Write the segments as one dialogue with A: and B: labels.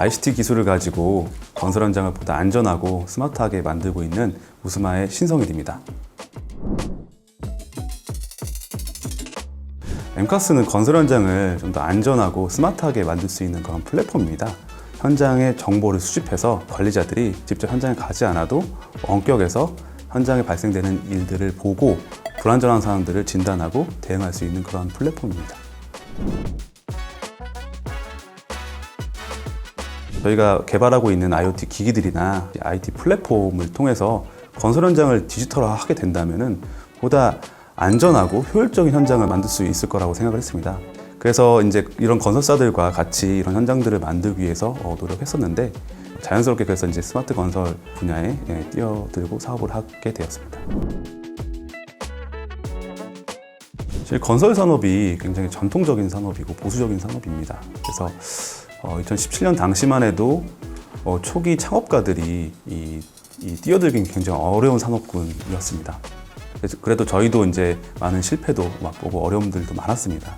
A: ICT 기술을 가지고 건설 현장을 보다 안전하고 스마트하게 만들고 있는 우스마의 신성일입니다. 엠카스는 건설 현장을 좀 더 안전하고 스마트하게 만들 수 있는 그런 플랫폼입니다. 현장의 정보를 수집해서 관리자들이 직접 현장에 가지 않아도 원격에서 현장에 발생되는 일들을 보고 불안전한 사람들을 진단하고 대응할 수 있는 그런 플랫폼입니다. 저희가 개발하고 있는 IoT 기기들이나 IT 플랫폼을 통해서 건설 현장을 디지털화하게 된다면은 보다 안전하고 효율적인 현장을 만들 수 있을 거라고 생각을 했습니다. 그래서 이제 이런 건설사들과 같이 이런 현장들을 만들기 위해서 어, 노력했었는데 자연스럽게 그래서 이제 스마트 건설 분야에 예, 뛰어들고 사업을 하게 되었습니다. 사실 건설 산업이 굉장히 전통적인 산업이고 보수적인 산업입니다. 그래서 어, 2017년 당시만 해도 어, 초기 창업가들이 이, 이 뛰어들긴 굉장히 어려운 산업군이었습니다. 그래도 저희도 이제 많은 실패도 맛보고 어려움들도 많았습니다.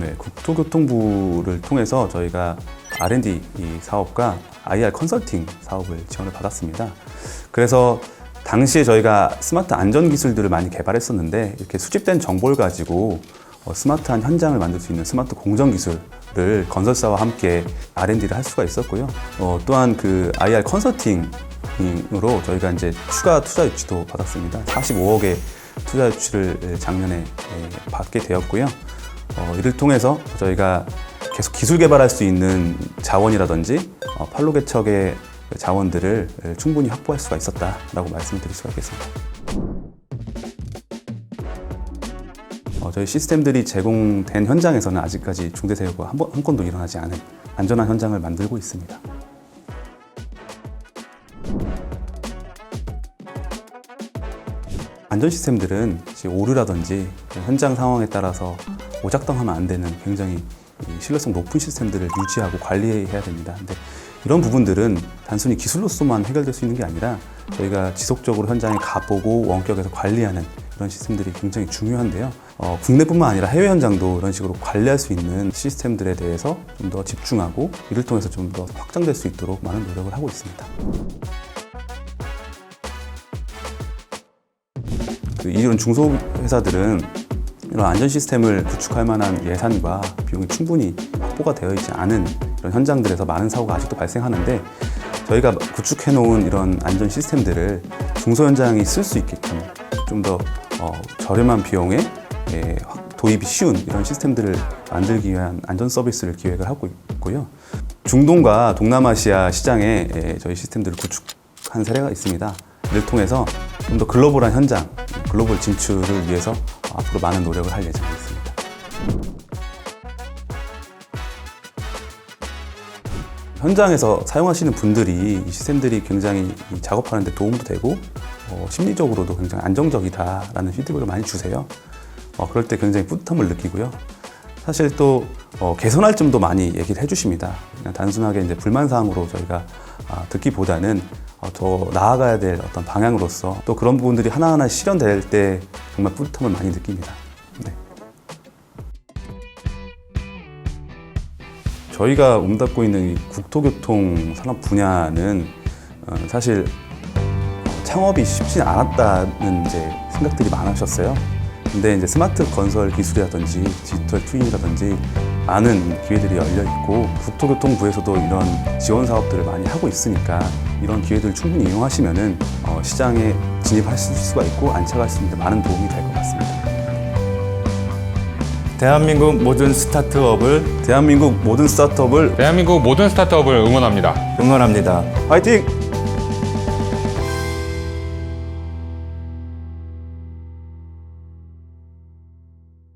A: 네, 국토교통부를 통해서 저희가 R&D 이 사업과 IR 컨설팅 사업을 지원을 받았습니다. 그래서 당시에 저희가 스마트 안전 기술들을 많이 개발했었는데 이렇게 수집된 정보를 가지고 어, 스마트한 현장을 만들 수 있는 스마트 공정 기술을 건설사와 함께 R&D를 할 수가 있었고요. 어, 또한 그 IR 컨설팅으로 저희가 이제 추가 투자 유치도 받았습니다. 45억의 투자 유치를 작년에 예, 받게 되었고요. 어, 이를 통해서 저희가 계속 기술 개발할 수 있는 자원이라든지 어, 판로 개척의 자원들을 충분히 확보할 수가 있었다라고 말씀드릴 수가 있겠습니다. 어, 저희 시스템들이 제공된 현장에서는 아직까지 중대 사고가 한, 번, 한 건도 일어나지 않은 안전한 현장을 만들고 있습니다. 안전 시스템들은 오류라든지 현장 상황에 따라서 오작동하면 안 되는 굉장히 이 신뢰성 높은 시스템들을 유지하고 관리해야 됩니다. 근데 이런 부분들은 단순히 기술로서만 해결될 수 있는 게 아니라 저희가 지속적으로 현장에 가보고 원격에서 관리하는 이런 시스템들이 굉장히 중요한데요. 어, 국내뿐만 아니라 해외 현장도 이런 식으로 관리할 수 있는 시스템들에 대해서 좀 더 집중하고 이를 통해서 좀 더 확장될 수 있도록 많은 노력을 하고 있습니다. 그 이런 중소회사들은 이런 안전 시스템을 구축할 만한 예산과 비용이 충분히 확보가 되어 있지 않은 이런 현장들에서 많은 사고가 아직도 발생하는데 저희가 구축해 놓은 이런 안전 시스템들을 중소 현장이 쓸 수 있게끔 좀더 어, 저렴한 비용에 예, 확- 도입이 쉬운 이런 시스템들을 만들기 위한 안전 서비스를 기획을 하고 있고요. 중동과 동남아시아 시장에 예, 저희 시스템들을 구축한 사례가 있습니다. 이를 통해서 좀 더 글로벌한 현장, 글로벌 진출을 위해서 앞으로 많은 노력을 할 예정이 있습니다. 현장에서 사용하시는 분들이 이 시스템들이 굉장히 이 작업하는데 도움도 되고 어, 심리적으로도 굉장히 안정적이다라는 피드백을 많이 주세요. 어, 그럴 때 굉장히 뿌듯함을 느끼고요. 사실 또 어, 개선할 점도 많이 얘기를 해주십니다. 그냥 단순하게 이제 불만 사항으로 저희가 아, 듣기보다는 어, 더 나아가야 될 어떤 방향으로서 또 그런 부분들이 하나하나 실현될 때 정말 뿌듯함을 많이 느낍니다. 저희가 움닫고 있는 이 국토교통 산업 분야는 어, 사실 창업이 쉽지 않았다는 이제 생각들이 많으셨어요. 근데 이제 스마트 건설 기술이라든지 디지털 트윈이라든지 많은 기회들이 열려 있고 국토교통부에서도 이런 지원 사업들을 많이 하고 있으니까 이런 기회들을 충분히 이용하시면은 어, 시장에 진입하실 수가 있고 안착할 수 있는 데 많은 도움이 될 것 같습니다.
B: 대한민국 모든 스타트업을
A: 대한민국 모든 스타트업을
C: 대한민국 모든 스타트업을 응원합니다.
B: 응원합니다.
A: 화이팅!